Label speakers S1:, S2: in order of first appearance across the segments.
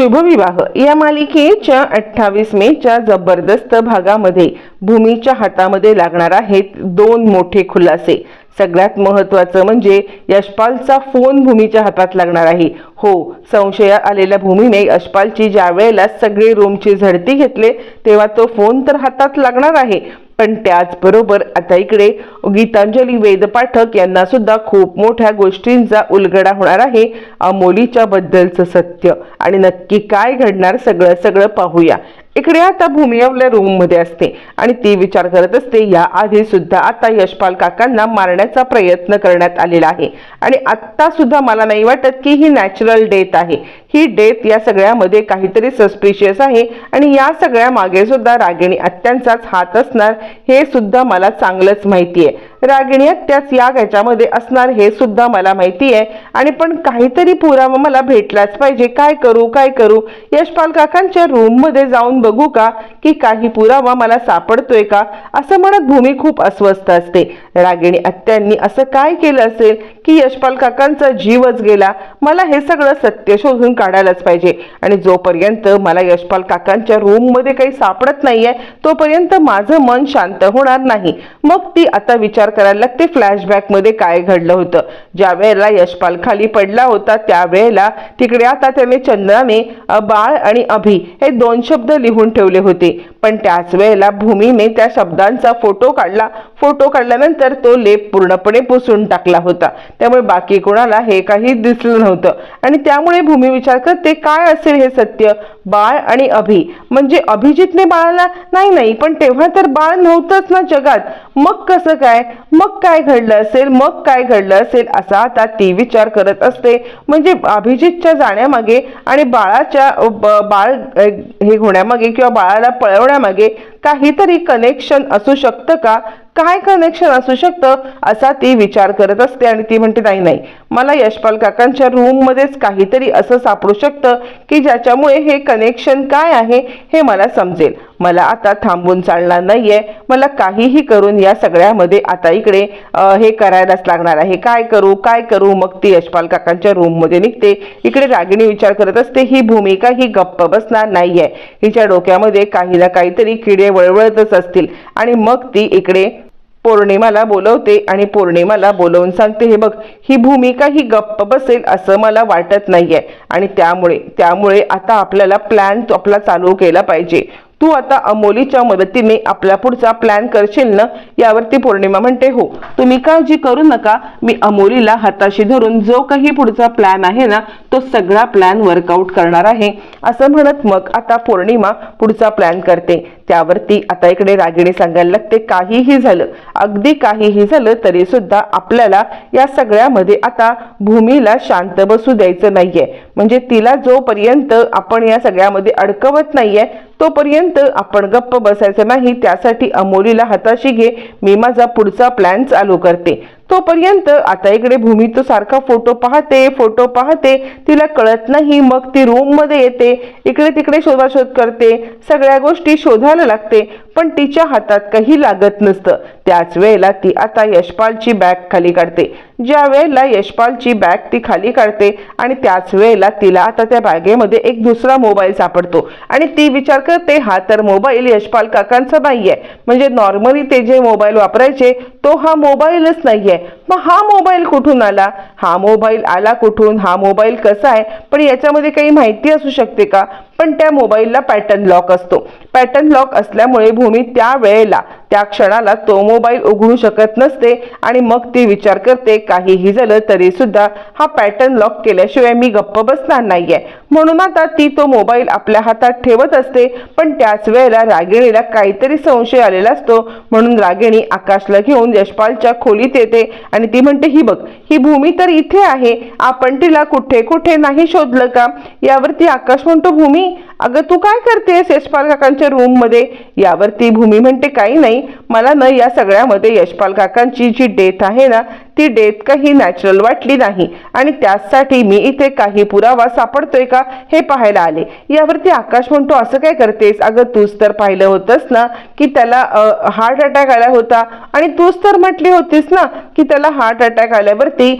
S1: शुभविवाह. या मालिकेच्या अठ्ठावीस मेच्या जबरदस्त भागामध्ये भूमीच्या हातामध्ये लागणार आहेत दोन मोठे खुलासे. सगळ्यात महत्वाचं म्हणजे यशपालचा फोन भूमीच्या हातात लागणार आहे. हो संशया आलेल्या भूमीने यशपालची ज्या वेळेला सगळे रूमची झडती घेतले तेव्हा तो फोन तर हातात लागणार आहे. पण त्याचबरोबर आता इकडे गीतांजली वेदपाठक यांना सुद्धा खूप मोठ्या गोष्टींचा उलगडा होणार आहे अमोलीच्या बद्दलचं सत्य. आणि नक्की काय घडणार सगळं सगळं पाहूया. इकडे आता भूमी आपल्या रूममध्ये असते आणि ती विचार करत असते या आधी सुद्धा आता यशपाल काकांना मारण्याचा प्रयत्न करण्यात आलेला आहे. आणि आत्ता सुद्धा मला नाही वाटत की ही नॅचरल डेथ आहे. ही डेथ या सगळ्यामध्ये काहीतरी सस्पिशियस आहे आणि या सगळ्या मागे सुद्धा रागिणी आत्यांचाच हात असणार हे सुद्धा मला चांगलंच माहिती आहे रागिणी हत्याच या याच्यामध्ये असणार हे सुद्धा मला माहिती आहे आणि पण काहीतरी पुरावा मला भेटलाच पाहिजे. काय करू काय करू? यशपाल काकांच्या रूममध्ये जाऊन बघू का? की काही पुरावा मला सापडतोय का? असं म्हणत भूमी खूप अस्वस्थ असते. रागिणी अत्यांनी असं काय केलं असेल की यशपाल काकांचा जीवच गेला? मला हे सगळं सत्य शोधून काढायलाच पाहिजे. आणि जोपर्यंत मला यशपाल काकांच्या रूममध्ये काही सापडत नाहीये तोपर्यंत माझं मन शांत होणार नाही. मग ती आता विचार करायला लागते फ्लॅशबॅकमध्ये काय घडलं होतं. ज्या वेळेला यशपाल खाली पडला होता त्यावेळेला तिकडे आता त्याने चंद्राने बाळ आणि अभि हे दोन शब्द लिहून ठेवले होते. पण त्याच वेळेला भूमीने त्या शब्दांचा फोटो काढला. फोटो काढल्यानंतर तो लेप पूर्णपणे पुसून टाकला होता. त्यामुळे बाकी कोणाला हे काही दिसलं नव्हतं. आणि त्यामुळे भूमी विचार करते काय असेल हे सत्य? बाळ आणि अभि. म्हणजे अभिजितने बाळाला नाही नाही पण तेव्हा तर बाळ नव्हतंच ना जगात. मग कसं काय? मग काय घडलं असेल? मग काय घडलं असेल? असा आता ती विचार करत असते. म्हणजे अभिजितच्या जाण्यामागे आणि बाळाच्या ब- बाळ हे होण्यामागे किंवा बाळाला पळवण्यामागे काहीतरी कनेक्शन असू शकतं का? काय कनेक्शन असू शकतं? असा ती विचार करत असते आणि ती म्हणते नाही नाही मला यशपाल काकांच्या रूममध्येच काहीतरी असं सापडू शकतं की ज्याच्यामुळे हे कनेक्शन काय आहे हे मला समजेल. मला आता थांबून चालणार नाहीये. मला काहीही करून या सगळ्यामध्ये आता इकडे हे करायलाच लागणार आहे. काय करू काय करू? मग ती यशपाल काकांच्या रूममध्ये निघते. इकडे रागिणी विचार करत असते ही भूमिका ही गप्प बसणार नाहीये. हिच्या डोक्यामध्ये काही ना काहीतरी किडे वळवळतच असतील. आणि मग ती इकडे पौर्णिमाला बोलवते आणि पौर्णिमाला बोलवून सांगते हे बघ ही भूमिका ही गप्प बसेल असं मला वाटत नाहीये. आणि त्यामुळे त्यामुळे आता आपल्याला प्लॅन आपला चालू केला पाहिजे. तू आता अमोलीच्या मदतीने आपला पुढचा प्लॅन करशील ना यावरती पौर्णिमा म्हणते हो. तुम्ही काळजी करू नका. मी अमोलीला हाताशी धरून जो काही पुढचा प्लॅन आहे ना तो सगळा प्लॅन वर्कआउट करणार आहे. असं म्हणत मग आता पौर्णिमा पुढचा प्लॅन करते. त्यावरती आता इकडे रागिणी सांगायला लागते. काहीही झालं अगदी काहीही झालं तरी सुद्धा आपल्याला या सगळ्यामध्ये आता भूमीला शांत बसू द्यायचं नाहीये. म्हणजे तिला जोपर्यंत आपण या सगळ्यामध्ये अडकवत नाहीये तोपर्यंत आपण गप्प बसायचं नाही. त्यासाठी अमोलीला हाताशी घे मी माझा पुढचा प्लॅन चालू करते. तोपर्यंत आता इकडे भूमी तो सारखा फोटो पाहते फोटो पाहते. तिला कळत नाही मग ती रूममध्ये येते. इकडे तिकडे शोधाशोध करते. सगळ्या गोष्टी शोधायला लागते. पण तिच्या हातात काही लागत नसतं. त्याच वेळेला ती आता यशपालची बॅग खाली काढते. ज्या वेळेला यशपालची बॅग ती खाली काढते आणि त्याच वेळेला तिला आता त्या बॅगेमध्ये एक दुसरा मोबाईल सापडतो. आणि ती विचार करते हा तर मोबाईल यशपाल काकांचा नाहीये म्हणजे नॉर्मली ते जे मोबाईल वापरायचे तो हा मोबाईलच नाहीये. मग हा मोबाईल कुठून आला? हा मोबाईल आला कुठून? हा मोबाईल कसा आहे? पण याच्यामध्ये काही माहिती असू शकते का? पण त्या मोबाईलला पॅटर्न लॉक असतो. पॅटर्न लॉक असल्यामुळे भूमी त्या वेळेला त्या क्षणाला तो मोबाईल उघडू शकत नसते आणि मग ती विचार करते काहीही झालं तरी सुद्धा हा पॅटर्न लॉक केल्याशिवाय मी गप्प बसणार नाहीये. म्हणून आता ती तो मोबाईल आपल्या हातात ठेवत असते पण त्याच वेळेला रागिणीला काहीतरी संशय आलेला असतो. म्हणून रागिणी आकाशला घेऊन यशपालच्या खोलीत येते आणि ती म्हणते ही बघ ही भूमी तर इथे आहे. आपण तिला कुठे कुठे नाही शोधलं का? यावरती आकाश म्हणतो भूमी अगं तू काय करतेस यशपाल काकांच्या रूममध्ये? यावरती भूमी म्हणते काही नाही. मला ना या सगळ्यामध्ये यशपाल काकांची जी डेथ आहे ना ती डेथ काही नॅचरल वाटली नाही. आणि त्यासाठी मी इथे काही पुरावा सापडतोय का हे पाहायला आले. यावरती आकाश म्हणतो असं काय करतेस? अगं तूच तर पाहिलं होतंस ना की त्याला हार्ट अटॅक आला होता. आणि तूच तर म्हटली होतीस ना की त्याला हार्ट अटॅक आल्यावरती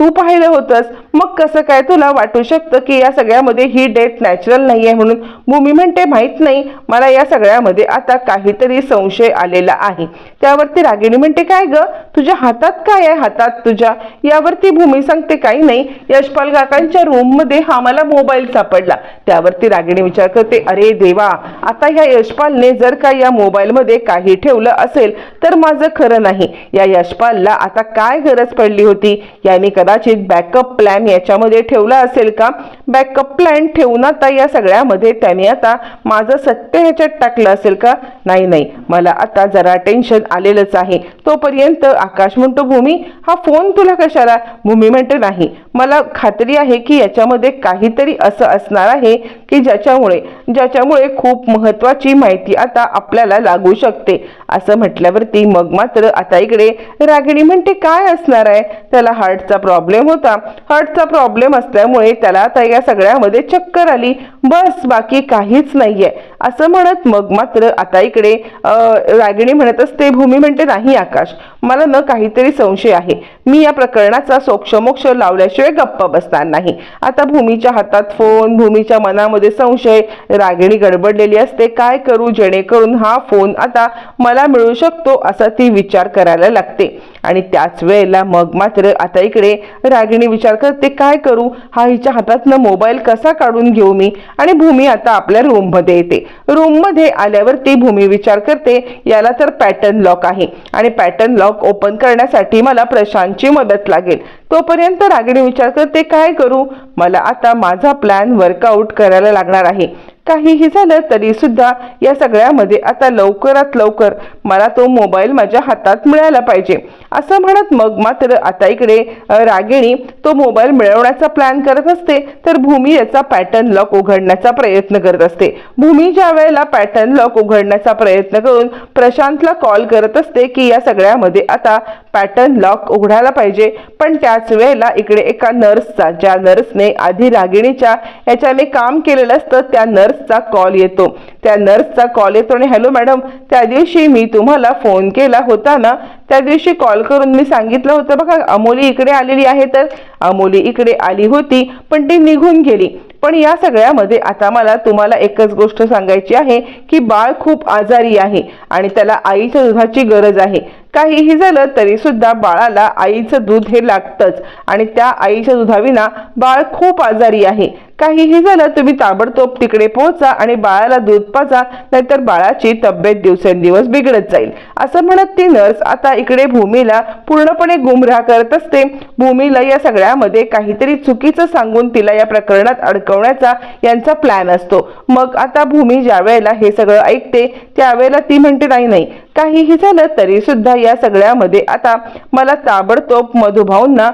S1: तू पाहिलं होतंस. मग कसं काय तुला वाटू शकतं की या सगळ्यामध्ये ही डेथ नॅचरल नाही आहे म्हणून? भूमी म्हणते माहीत नाही. मला या सगळ्यामध्ये आता काहीतरी संशय आलेला आहे. त्यावरती रागिणी म्हणते काय ग? तुझ्या हातात काय आहे? हातात तुझ्या. यावरती भूमी सांगते काही नाही. यशपाल काकांच्या रूममध्ये हा मला मोबाईल सापडला. त्यावरती रागिणी विचार करते अरे देवा आता ह्या यशपालने जर का या मोबाईल मध्ये काही ठेवलं असेल तर माझं खरं नाही. या यशपालला आता काय गरज पडली होती? याने कदाचित बॅकअप प्लॅन याच्यामध्ये ठेवला असेल का? बॅकअप प्लॅन ठेवून आता या सगळ्यामध्ये त्याने आता माझं सत्य ह्याच्यात टाकलं असेल का? नाही नाही. मला आता जरा टेन्शन आलेलंच आहे. तोपर्यंत आकाश म्हणतो भूमी हा फोन तुला कशाला? भूमी म्हणते नाही. मला खात्री आहे की याच्यामध्ये काहीतरी असं असणार आहे की ज्याच्यामुळे ज्याच्यामुळे खूप महत्त्वाची माहिती आता आपल्याला लागू शकते. असं म्हटल्यावरती मग मात्र आता इकडे रागिणी म्हणते काय असणार आहे? त्याला हार्टचा प्रॉब्लेम होता. हार्टचा प्रॉब्लेम असल्यामुळे त्याला आता या सगळ्यामध्ये चक्कर आली. बस बाकी काहीच नाहीये. असं म्हणत मग मात्र आता इकडे रागिणी म्हणत असते भूमी म्हणते नाही आकाश मला न काहीतरी संशय आहे. मी या प्रकरणाचा सोक्षमोक्ष लावल्याशिवाय गप्प बसणार नाही. आता भूमीच्या हातात फोन भूमीच्या मनामध्ये संशय रागिणी गडबडलेली असते. काय करू जेणेकरून हा फोन आता मला मिळू शकतो असा ती विचार करायला लागते. आणि त्याच वेळेला मग मात्र आता इकडे रागिणी विचार करते काय करू? हा हिच्या हातातनं मोबाईल कसा काढून घेऊ मी? आणि भूमी आता आपल्या रूममध्ये येते. रूममध्ये आल्यावर आल्यावरती भूमी विचार करते याला तर पॅटर्न लॉक आहे. आणि पॅटर्न लॉक ओपन करण्यासाठी मला प्रशांतची मदत लागेल. तोपर्यंत रागिणी विचार करते काय करू? मला आता माझा प्लॅन वर्कआउट करायला लागणार आहे. काहीही झालं तरी सुद्धा या सगळ्यामध्ये आता लवकरात लवकर मला तो मोबाईल माझ्या हातात मिळाला पाहिजे. असं म्हणत मग मात्र आता इकडे रागिणी तो मोबाईल मिळवण्याचा प्लॅन करत असते तर भूमी याचा पॅटर्न लॉक उघडण्याचा प्रयत्न करत असते. भूमी ज्या वेळेला पॅटर्न लॉक उघडण्याचा प्रयत्न करून प्रशांतला कॉल करत असते की या सगळ्यामध्ये आता पॅटर्न लॉक उघडायला पाहिजे पण त्याच वेळेला इकडे एका नर्सचा ज्या नर्सने आधी रागिणीच्या याच्याने काम केलेलं असतं त्या नर्स नर्सचा कॉल येतो. त्या नर्सचा कॉल येतो आणि हॅलो मॅडम त्या दिवशी मी तुम्हाला फोन केला होता ना त्या दिवशी कॉल करून मी सांगितलं होतं बघा अमोली इकडे आलेली आहे तर. अमोली इकडे आली होती पण ती निघून गेली. पण या सगळ्यामध्ये आता मला तुम्हाला एकच गोष्ट सांगायची आहे की बाळ खूप आजारी आहे आणि त्याला आईच्या दुधाची गरज आहे. काहीही झालं तरी सुद्धा बाळाला आईचं दूध हे लागतंच आणि त्या आईच्या दुधाविना बाळ खूप आजारी आहे. काहीही झालं तुम्ही ताबडतोब तिकडे पोहोचा आणि बाळाला दूध पाजा नाहीतर बाळाची तब्येत दिवसेंदिवस बिघडत जाईल. असं म्हणत ती नर्स आता इकडे भूमीला पूर्णपणे गुमराह करत असते. भूमीला या सगळ्यामध्ये काहीतरी चुकीचं सांगून तिला या प्रकरणात अडकवण्याचा यांचा प्लॅन असतो. मग आता भूमी ज्या वेळेला हे सगळं ऐकते त्यावेळेला ती म्हणते नाही नाही काहीही झालं तरी सुद्धा या सगळ्यामध्ये आता मला ताबडतोब मधुभाऊंना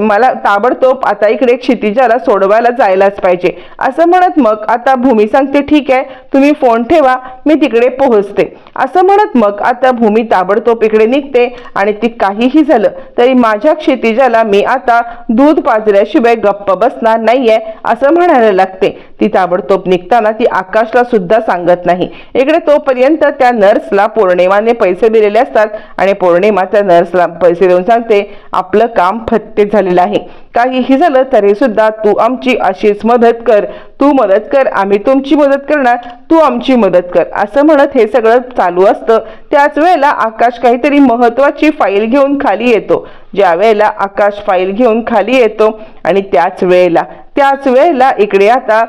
S1: मला ताबडतोब आता इकडे क्षितिजाला सोडवायला जायलाच पाहिजे. असं म्हणत मग आता भूमी सांगते ठीक आहे तुम्ही फोन ठेवा मी तिकडे पोहोचते. असं म्हणत मग आता भूमी ताबडतोब इकडे निघते आणि ती काहीही झालं तरी माझ्या क्षितिजाला मी आता दूध पाजल्याशिवाय गप्प बसणार नाहीये असं म्हणायला लागते. ती ताबडतोब निघताना ती आकाशला सुद्धा सांगत नाही. इकडे तोपर्यंत त्या नर्सला पौर्णिमाने पैसे दिलेले असतात आणि पौर्णिमा त्या नर्सला पैसे देऊन सांगते आपलं काम फत्ते झालेलं आहे. काहीही झालं तरी सुद्धा तू आमची अशीच मदत कर. तू मदत कर आम्ही तुमची मदत करणार तू आमची मदत कर. असं म्हणत हे सगळं चालू असतं. त्याच वेळेला आकाश काहीतरी महत्वाची फाईल घेऊन खाली येतो. ज्या वेळेला आकाश फाईल घेऊन खाली येतो आणि त्याच वेळेला त्याच वेळेला इकडे आता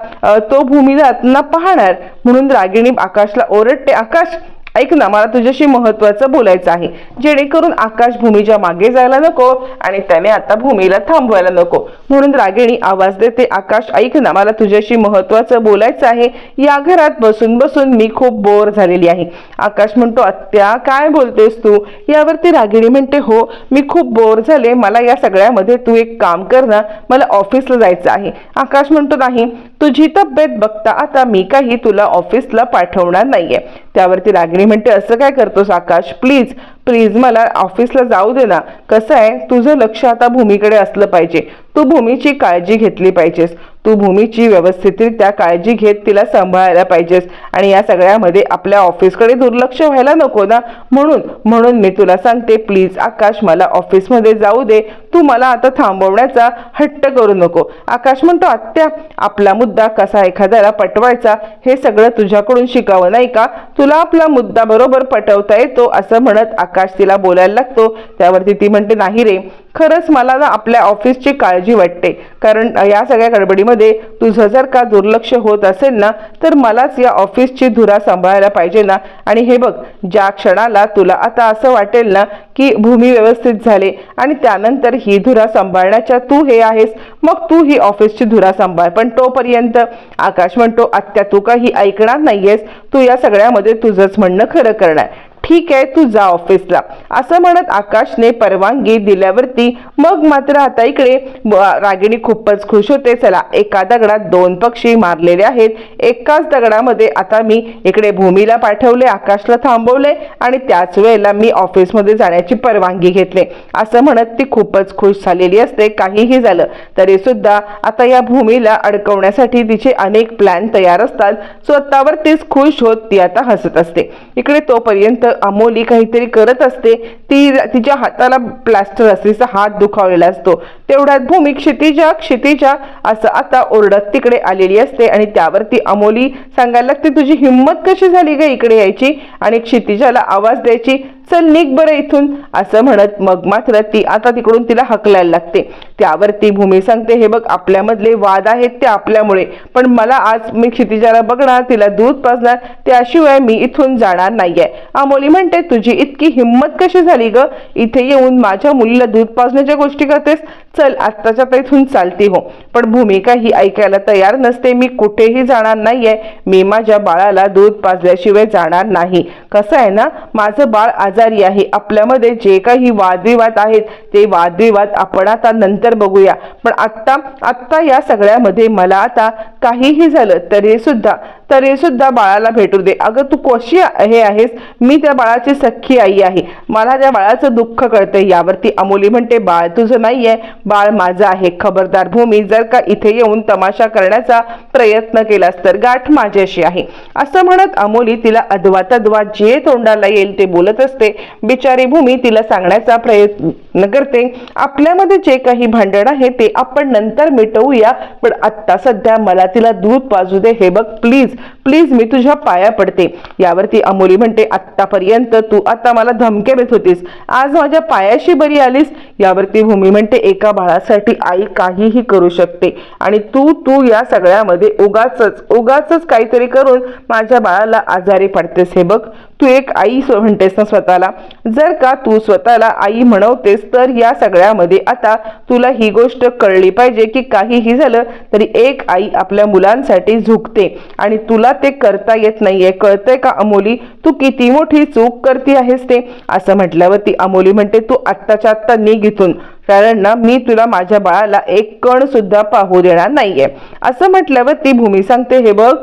S1: तो भूमीला पाहणार. म्हणून रागिणी आकाशला ओरडते आकाश ऐक ना मला तुझ्याशी महत्वाचं बोलायचं आहे. जेणेकरून आकाश भूमीच्या मागे जायला नको आणि त्याने आता भूमीला थांबवायला नको. म्हणून रागिणी आवाज देते आकाश ऐक ना मला तुझ्याशी महत्वाचं बोलायचं आहे. या घरात बसून बसून मी खूप बोर झालेली आहे. आकाश म्हणतो आत्या काय बोलतेस तू? यावरती रागिणी म्हणते हो मी खूप बोर झाले. मला या सगळ्यामध्ये तू एक काम कर ना. मला ऑफिसला जायचं आहे. आकाश म्हणतो नाही तुझी तब्येत बघता आता मी काही तुला ऑफिसला पाठवणार नाहीये. त्यावरती रागिणी म्हणते असं काय करतोस आकाश? प्लीज प्लीज मला ऑफिसला जाऊ दे ना. कसं आहे? तुझं लक्ष आता भूमीकडे असलं पाहिजे. तू भूमीची काळजी घेतली पाहिजेस. तू भूमीची व्यवस्थितरित्या काळजी घेत तिला सांभाळायला पाहिजेस. आणि या सगळ्यामध्ये आपल्या ऑफिसकडे दुर्लक्ष व्हायला नको ना. म्हणून म्हणून मी तुला सांगते प्लीज आकाश मला ऑफिसमध्ये जाऊ दे. तू मला आता थांबवण्याचा हट्ट करू नको. आकाश म्हणतो आत्या आपला मुद्दा कसा एखाद्याला पटवायचा हे सगळं तुझ्याकडून शिकावं नाही का? तुला आपला मुद्दा बरोबर पटवता येतो असं म्हणत आकाश तिला बोलायला लागतो. त्यावरती ती म्हणते नाही रे खरंच मला ना आपल्या ऑफिसची काळजी वाटते. कारण या सगळ्या गडबडीमध्ये तुझं जर का दुर्लक्ष होत असेल ना तर मलाच या ऑफिसची धुरा सांभाळायला पाहिजे ना. आणि हे बघ ज्या क्षणाला तुला आता असं वाटेल ना की भूमी व्यवस्थित झाले आणि त्यानंतर ही धुरा सांभाळण्याच्या तू हे आहेस मग तू ही ऑफिसची धुरा सांभाळ. पण तोपर्यंत आकाश म्हणतो आत्या तू काही ऐकणार नाहीयेस. तू या सगळ्यामध्ये तुझंच म्हणणं खरं करणार. ठीक आहे तू जा ऑफिसला असं म्हणत आकाशने परवानगी दिल्यावरती मग मात्र आता इकडे रागिणी खूपच खुश होते. चला एका दगडात दोन पक्षी मारलेले आहेत. एकाच दगडामध्ये आता मी इकडे भूमीला पाठवले आकाशला थांबवले आणि त्याच वेळेला मी ऑफिसमध्ये जाण्याची परवानगी घेतली. असं म्हणत ती खूपच खुश झालेली असते. काहीही झालं तरी सुद्धा आता या भूमीला अडकवण्यासाठी तिचे अनेक प्लॅन तयार असतात. स्वतःवरतीच खुश होत ती आता हसत असते. इकडे तोपर्यंत अमोली काहीतरी करत असते ती तिच्या हाताला प्लास्टर तिचा हात दुखावलेला असतो. तेवढ्यात भूमी क्षितिजा क्षितिजा असं आता ओरडत तिकडे आलेली असते आणि त्यावरती अमोली सांगायला लागते तुझी हिंमत कशी झाली ग इकडे यायची? आणि क्षितिजाला आवाज द्यायची चल निघ बरं इथून असं म्हणत मग मात्र ती आता तिकडून तिला हकलायला लागते. त्यावर ती भूमी सांगते हे बघ आपल्यामधले वाद आहेत ते आपल्यामुळे पण मला आज मी क्षितिजाला बघणार तिला दूध पाजणार त्याशिवाय मी इथून जाणार नाहीये. अमोली म्हणते तुझी इतकी हिंमत कशी झाली ग? इथे येऊन माझ्या मुलीला दूध पाजण्याच्या गोष्टी करतेस? चल आत्ताच्या तर इथून चालती हो. पण भूमिका ही ऐकायला तयार नसते मी कुठेही जाणार नाहीये. मी माझ्या बाळाला दूध पाजल्याशिवाय जाणार नाही. कसं आहे ना माझं बाळ आज आहे. आपल्यामध्ये जे काही वादविवाद आहेत ते वादविवाद आपण आता नंतर बघूया. पण आत्ता आत्ता या सगळ्यामध्ये मला आता काहीही झालं तरी सुद्धा तरी सुद्धा बाळाला भेटू दे. अगं तू कशी हे आहेस? मी त्या बाळाची सख्खी आई आहे. मला त्या बाळाचं दुःख कळतं यावरती अमोली म्हणते बाळ तुझं नाही आहे बाळ माझं आहे. खबरदार भूमी जर का इथे येऊन तमाशा करण्याचा प्रयत्न केलास तर गाठ माझ्याशी आहे. असं म्हणत अमोली तिला अधवा तद्वा जे तोंडाला येईल ते बोलत असते. बिचारी भूमी तिला सांगण्याचा प्रयत्न करते. आपल्यामध्ये जे काही भांडण आहे ते आपण नंतर मिटवूया. पण आत्ता सध्या मला तिला दूध पाजू दे. हे बघ प्लीज प्लीज मी तुझ्या पाया पडते. यावरती अमोली म्हणते आत्तापर्यंत तू आता मला धमके देत होतीस. आज माझ्या पायाशी बरी आलीस. यावरती भूमी म्हणते एका बाळासाठी आई काहीही करू शकते. आणि तू तू या सगळ्यामध्ये उगाच उगाच काहीतरी करून माझ्या बाळाला आजारी पडतेस. हे बघ तू एक आई म्हणतेस ना स्वतःला. जर का तू स्वतःला आई म्हणवतेस तर या सगळ्यामध्ये आता तुला ही गोष्ट कळली पाहिजे की काहीही झालं तरी एक आई आपल्या मुलांसाठी झुकते. आणि तुला ते करता येत नाहीये. कळतंय का अमोली तू किती मोठी चूक करती आहेस ते? असं म्हटल्यावरती अमोली म्हणते तू आत्ताच्या आत्ता निघ इथून. कारण ना मी तुला माझ्या बाळाला एक कण सुद्धा पाहू देणार नाहीये. असं म्हटल्यावर ती भूमी सांगते हे बघ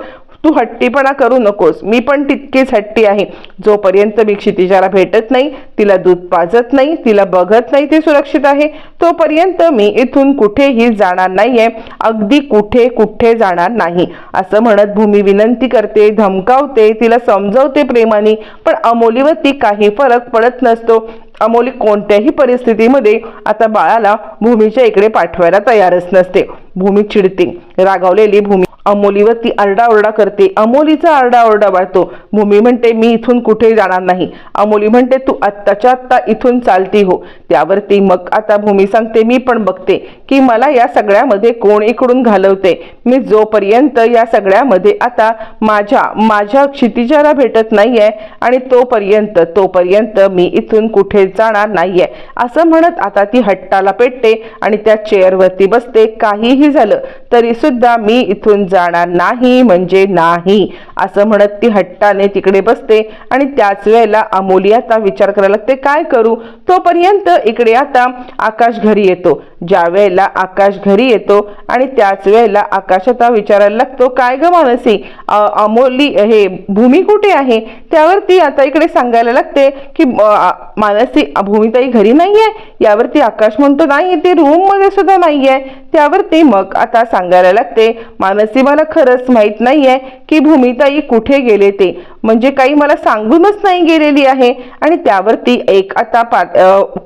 S1: तू हट्टीपणा करू नकोस. मी पण तितकीच हट्टी आहे. जोपर्यंत मी क्षितिजाला भेटत नाही तिला दूध पाजत नाही तिला बघत नाही ते सुरक्षित आहे तोपर्यंत मी इथून कुठेही जाणार नाहीये. अगदी कुठे कुठे जाणार नाही. असं म्हणत भूमी विनंती करते धमकावते तिला समजवते प्रेमाने. पण अमोलीवरती काही फरक पडत नसतो. अमोली कोणत्याही परिस्थितीमध्ये आता बाळाला भूमीच्या इकडे पाठवायला तयारच नसते. भूमी चिडते. रागावलेली भूमी अमोलीवर ती आरडाओरडा करते. अमोलीचा आरडाओरडा वाढतो. भूमी म्हणते मी इथून कुठे जाणार नाही. अमोली म्हणते तू आत्ताच्या आत्ता इथून चालती हो. त्यावरती मग आता भूमी सांगते मी पण बघते की मला या सगळ्यामध्ये कोण इकडून घालवते. मी जोपर्यंत या सगळ्यामध्ये आता माझ्या माझ्या क्षितिजाला भेटत नाहीये आणि तोपर्यंत तोपर्यंत मी इथून कुठे जाणार नाहीये. असं म्हणत आता ती हट्टाला पेटते आणि त्या चेअरवरती बसते. काहीही झालं तरी सुद्धा मी इथून जाणार नाही म्हणजे नाही. असं म्हणत ती हट्टाने तिकडे बसते आणि त्याच वेळेला अमोली आता विचार करायला लागते काय करू? तोपर्यंत इकडे आता आकाश घरी येतो. ज्या वेळेला आकाश घरी येतो आणि त्याच वेळेला आकाश आता विचारायला लागतो काय ग मानसी? अमोली हे भूमी कुठे आहे? त्यावरती आता इकडे सांगायला लागते की मानसी ती भूमिताई घरी नाहीये यावरती आकाश म्हणतो नाही ती रूममध्ये सुद्धा नाहीये. त्यावरती मग आता सांगायला लागते मानसी मला खरंच माहीत नाहीये की भूमिताई कुठे गेले ते. म्हणजे काही मला सांगूनच नाही गेलेली आहे. आणि त्यावरती एक आता पा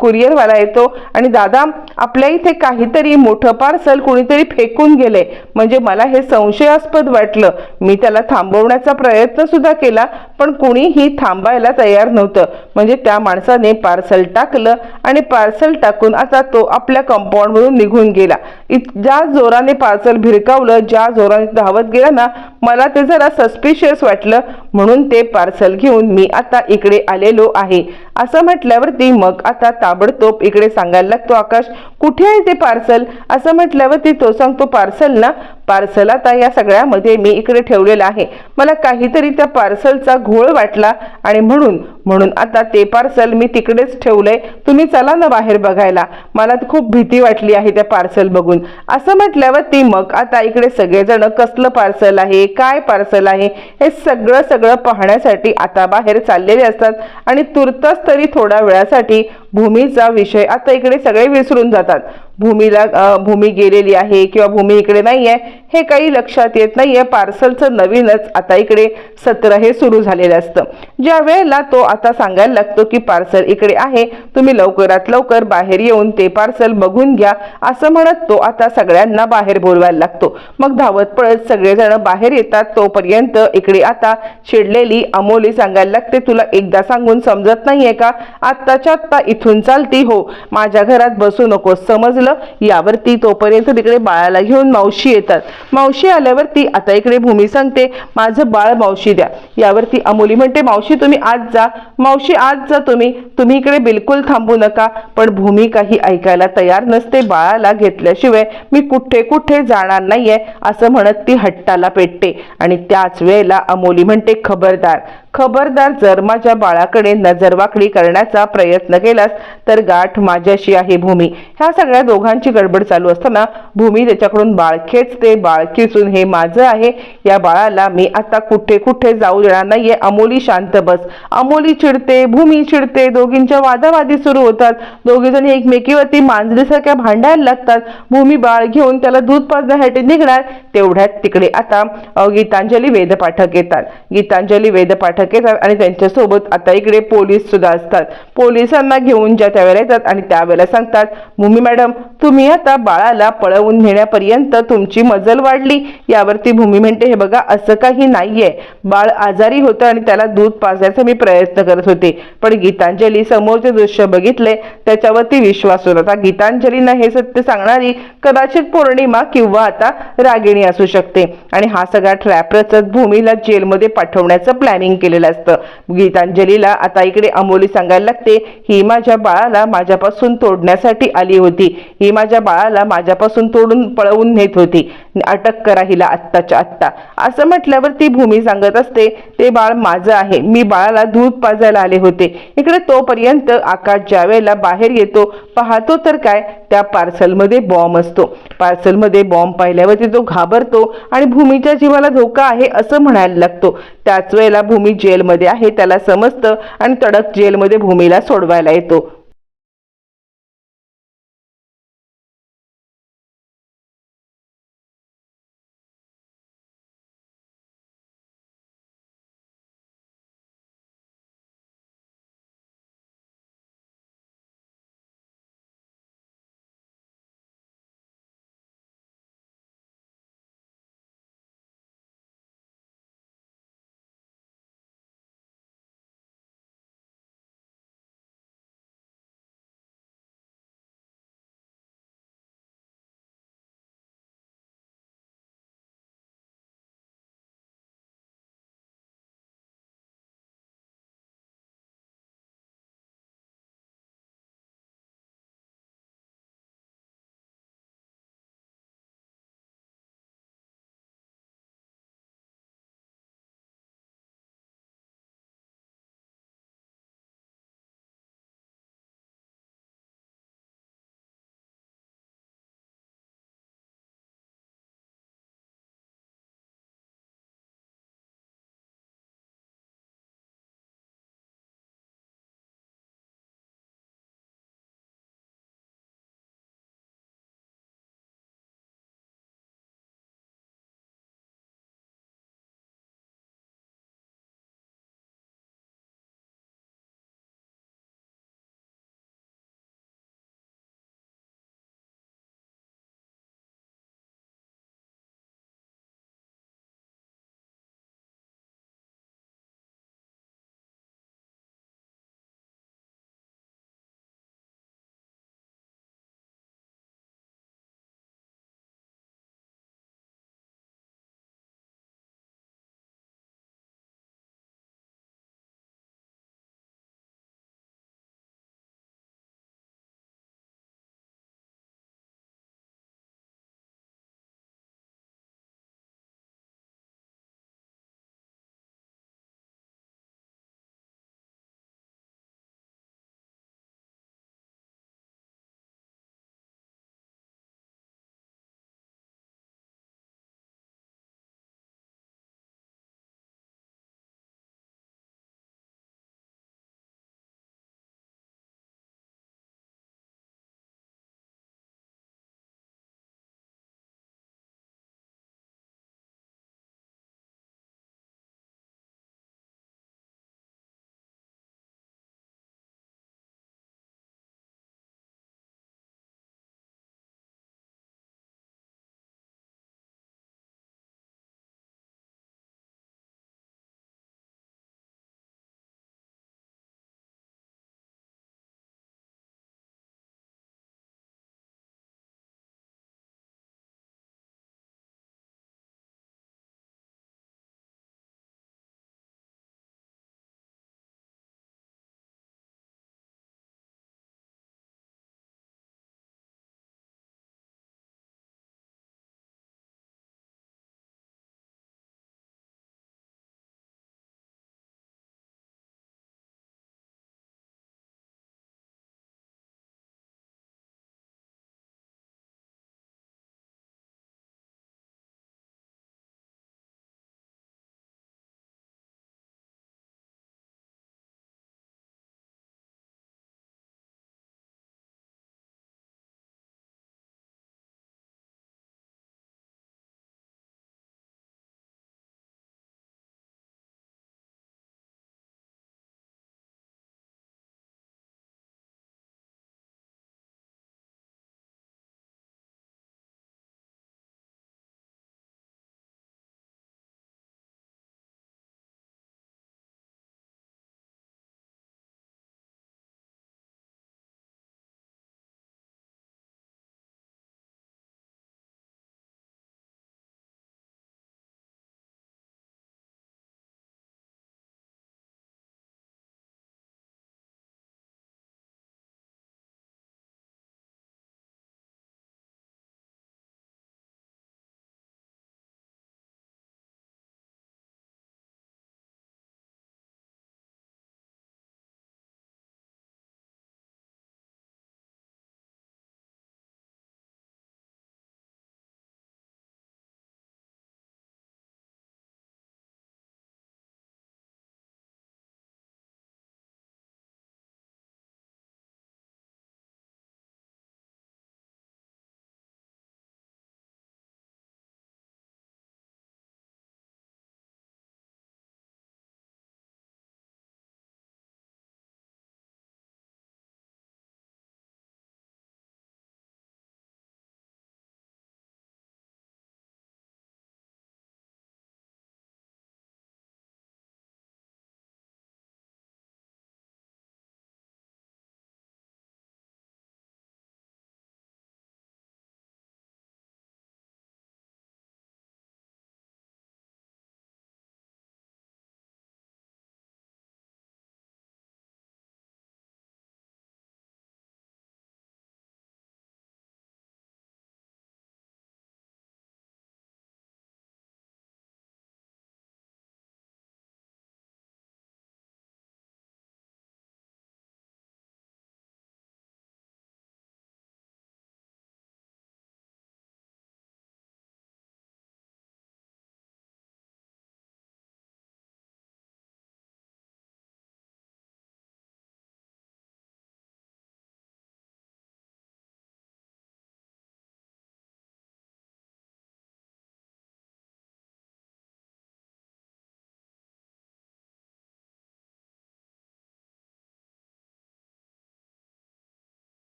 S1: कुरिअरवाला येतो. आणि दादा आपल्या इथे काहीतरी मोठं पार्सल कुणीतरी फेकून गेले. म्हणजे मला हे संशयास्पद वाटलं. मी त्याला थांबवण्याचा प्रयत्न सुद्धा केला पण कुणीही थांबायला तयार नव्हतं. म्हणजे त्या माणसाने पार्सल टाकलं आणि पार्सल टाकून आता तो आपल्या कंपाऊंडमधून निघून गेला. इत- ज्या जोराने पार्सल भिरकावलं ज्या जोराने धावत गेला ना मला ते जरा सस्पिशियस वाटलं. म्हणून ते पार्सल घेऊन मी आता इकडे आलेलो आहे. असं म्हटल्यावरती मग आता ताबडतोब इकडे सांगायला लागतो आकाश कुठे आहे ते पार्सल असं म्हटल्यावरती तो सांगतो पार्सल ना पार्सल आता या सगळ्यामध्ये मी इकडे ठेवलेलं आहे. मला काहीतरी त्या पार्सलचा घोळ वाटला आणि म्हणून म्हणून आता ते पार्सल मी तिकडेच ठेवलंय. तुम्ही चला ना बाहेर बघायला. मला तर खूप भीती वाटली आहे त्या पार्सल बघून. असं म्हटल्यावर ती मग आता इकडे सगळेजण कसलं पार्सल आहे काय पार्सल आहे हे सगळं सगळं पाहण्यासाठी आता बाहेर चाललेले असतात आणि तुर्तच तरी थोड्या वेळासाठी भूमीचा विषय आता इकडे सगळे विसरून जातात. भूमीला भूमी गेलेली आहे किंवा भूमी इकडे नाही आहे हे काही लक्षात येत नाहीये. पार्सलचं नवीनच आता इकडे सत्र हे सुरू झालेलं असतं. ज्या वेळेला तो आता सांगायला लागतो की पार्सल इकडे आहे तुम्ही लवकरात लवकर बाहेर येऊन ते पार्सल बघून घ्या असं म्हणत तो आता सगळ्यांना बाहेर बोलवायला लागतो. मग धावत पळत सगळेजण बाहेर येतात. तोपर्यंत इकडे आता चिडलेली अमोली सांगायला लागते तुला एकदा सांगून समजत नाहीये का? आत्ताच्या आत्ता इथून चालती हो. माझ्या घरात बसू नकोस समजलं? यावरती तोपर्यंत तिकडे बाळाला घेऊन मावशी येतात. मावशी आल्यावरती आता इकडे भूमी सांगते माझं बाळ मावशी द्या. यावरती अमोली म्हणते मावशी तुम्ही आज जा. मावशी आज जा तुम्ही. तुम्ही इकडे बिलकुल थांबू नका. पण भूमी काही ऐकायला तयार नसते बाळाला घेतल्याशिवाय. मी कुठे कुठे जाणार नाहीये असं म्हणत ती हट्टाला पेटते. आणि त्याच वेळेला अमोली म्हणते खबरदार. खबरदार जर माझ्या बाळाकडे नजरवाकडी करण्याचा प्रयत्न केलास तर गाठ माझ्याशी आहे भूमी. ह्या सगळ्या दोघांची गडबड चालू असताना भूमी त्याच्याकडून बाळ खेचते बाळ खेचून हे माझं आहे. या बाळाला मी आता कुठे कुठे जाऊ देणार नाहीये. अमोली शांत बस. अमोली चिडते भूमी चिडते दोघींच्या वादावादी सुरू होतात. दोघे जण एकमेकीवरती मांजरीसारख्या भांडायला लागतात. भूमी बाळ घेऊन त्याला दूध पाजण्यासाठी निघणार तेवढ्यात तिकडे आता गीतांजली वेदपाठक येतात. गीतांजली वेदपाठक येतात आणि त्यांच्यासोबत आता इकडे पोलीस सुद्धा असतात. पोलिसांना घेऊन ज्या त्यावेळेला येतात आणि त्यावेळेला सांगतात भूमी मॅडम तुम्ही आता बाळाला पळवून नेण्यापर्यंत तुमची मजल वाढली. यावरती भूमी म्हणते हे बघा असं काही नाहीये. बाळ आजारी होतं आणि त्याला दूध पाजण्याचा मी प्रयत्न करत होते. पण गीतांजली समोरचे दृश्य बघितले त्याच्यावरती विश्वास होता. आता गीतांजलीनं हे सत्य सांगणारी कदाचित पौर्णिमा किंवा आता रागिणी असू शकते. आणि हा सगळा ट्रॅप रचत भूमीला जेलमध्ये पाठवण्याचं प्लॅनिंग केलं केलेलं असतं. गीतांजलीला आता इकडे अमोली सांगायला लागते ही माझ्या बाळाला माझ्यापासून तोडण्यासाठी आली होती. ही माझ्या बाळाला माझ्यापासून तोडून पळवून नेत होती. अटक करा हिला आत्ताच्या आत्ता. असं म्हटल्यावर ती भूमी सांगत असते ते बाळ माझं आहे. मी बाळाला दूध पाजायला आले होते. इकडे तोपर्यंत आकाश ज्या वेळेला बाहेर येतो पाहतो तर काय त्या पार्सलमध्ये बॉम्ब असतो. पार्सलमध्ये बॉम्ब पाहिल्यावरती तो घाबरतो आणि भूमीच्या जीवाला धोका आहे असं म्हणायला लागतो. त्याच वेळेला भूमी जेलमध्ये आहे त्याला समजतं आणि तडक जेलमध्ये भूमीला सोडवायला येतो.